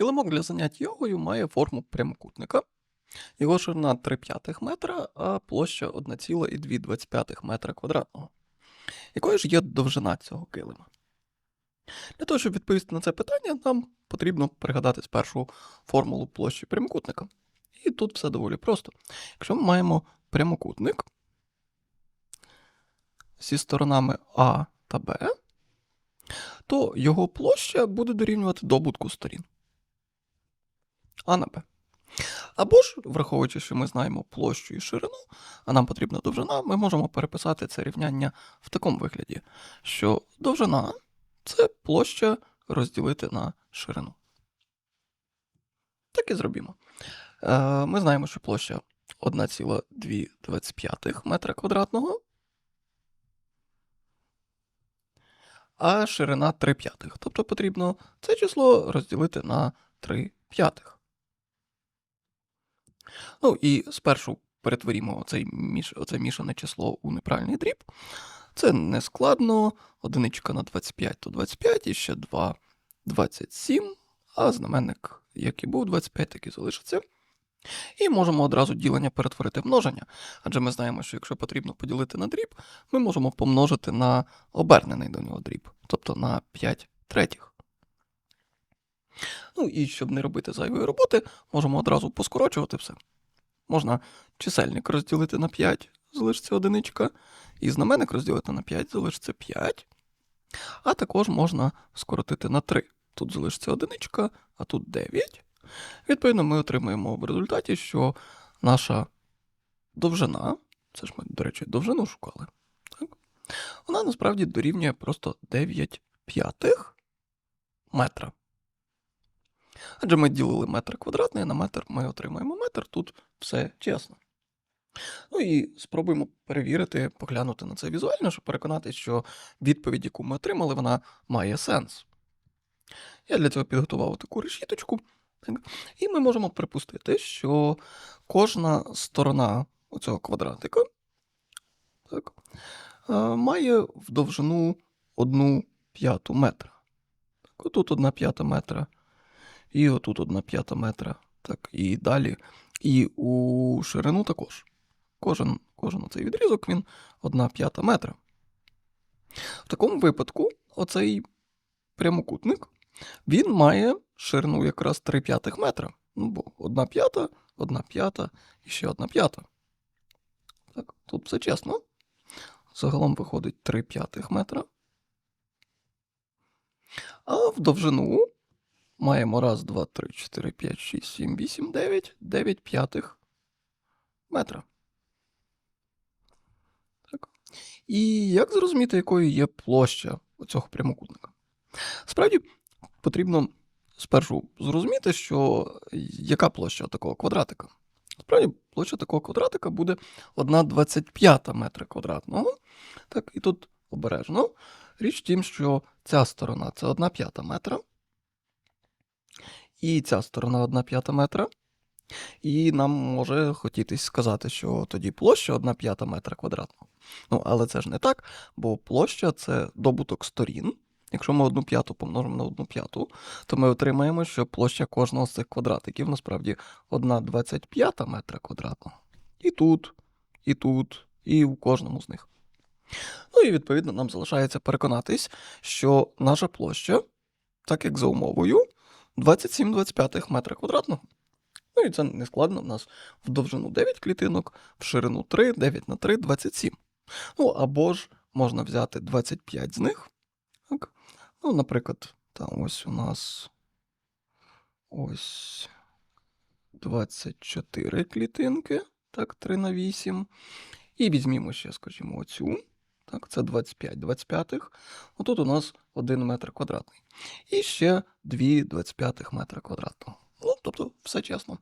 Килимок для занять йогою має форму прямокутника. Його ширина 3,5 метра, а площа 1,225 метра квадратного. Якою ж є довжина цього килима? Для того, щоб відповісти на це питання, нам потрібно пригадати спершу формулу площі прямокутника. І тут все доволі просто. Якщо ми маємо прямокутник зі сторонами А та Б, то його площа буде дорівнювати добутку сторін. А на Б. Або ж, враховуючи, що ми знаємо площу і ширину, а нам потрібна довжина, ми можемо переписати це рівняння в такому вигляді, що довжина це площа розділити на ширину. Так і зробімо. Е, Ми знаємо, що площа 1,225 метра квадратного, а ширина 3 п'ятих. Тобто потрібно це число розділити на 3 п'ятих. Ну і спершу перетворімо оцей міш... оце мішане число у неправильний дріб. Це не складно. Одиничка на 25 то 25, і ще 2 27, а знаменник, як і був 25, так і залишиться. І можемо одразу ділення перетворити в множення, адже ми знаємо, що якщо потрібно поділити на дріб, ми можемо помножити на обернений до нього дріб, тобто на 5 третіх. Ну і щоб не робити зайвої роботи, можемо одразу поскорочувати все. Можна чисельник розділити на 5, залишиться одиничка, і знаменник розділити на 5, залишиться 5. А також можна скоротити на 3. Тут залишиться одиничка, а тут 9. Відповідно, ми отримаємо в результаті, що наша довжина, це ж ми, до речі, довжину шукали, так? вона насправді дорівнює просто 9 п'ятих метра. Адже ми ділили метр квадратний на метр, ми отримаємо метр, тут все чесно. Ну і спробуємо перевірити, поглянути на це візуально, щоб переконатися, що відповідь, яку ми отримали, вона має сенс. Я для цього підготував таку решіточку. І ми можемо припустити, що кожна сторона цього квадратика так, е, має в довжину 1 п'яту метра. Так, отут 1 п'ята метра, і отут 1 п'ята метра. Так, і далі. І у ширину також. Кожен, кожен оцей відрізок він 1 п'ята метра. В такому випадку оцей прямокутник він має ширину якраз 3 п'ятих метра. Ну, бо 1 п'ята, 1 п'ята і ще 1 п'ята. Так, тут все чесно. Загалом виходить 3 п'ятих метра. А в довжину маємо 1, 2, 3, 4, 5, 6, 7, 8, 9, 9 п'ятих метра. Так. І як зрозуміти, якою є площа цього прямокутника? Справді, потрібно спершу зрозуміти, що яка площа такого квадратика. Справді, площа такого квадратика буде 1,25 метра квадратного. Так, і тут обережно. Річ тім, що ця сторона це 1 п'ята метра. І ця сторона 1 п'ята метра. І нам може хотітись сказати, що тоді площа 1 п'ята метра квадратного. Ну, але це ж не так, бо площа це добуток сторін. Якщо ми одну п'яту помножимо на одну п'яту, то ми отримаємо, що площа кожного з цих квадратиків насправді 1,25 метра квадратного. І тут, і тут, і у кожному з них. Ну і відповідно нам залишається переконатись, що наша площа, так як за умовою, 27,25 метра квадратного. Ну і це не складно. У нас в довжину 9 клітинок, в ширину 3, 9 на 3, 27. Ну або ж можна взяти 25 з них. Так. Ну, наприклад, там ось у нас ось 24 клітинки, так, 3 на 8. І візьмімо ще, скажімо, оцю. Так, це 25 25. Отут у нас 1 метр квадратний. І ще 2 25 метра квадратного. Ну, тобто, все чесно.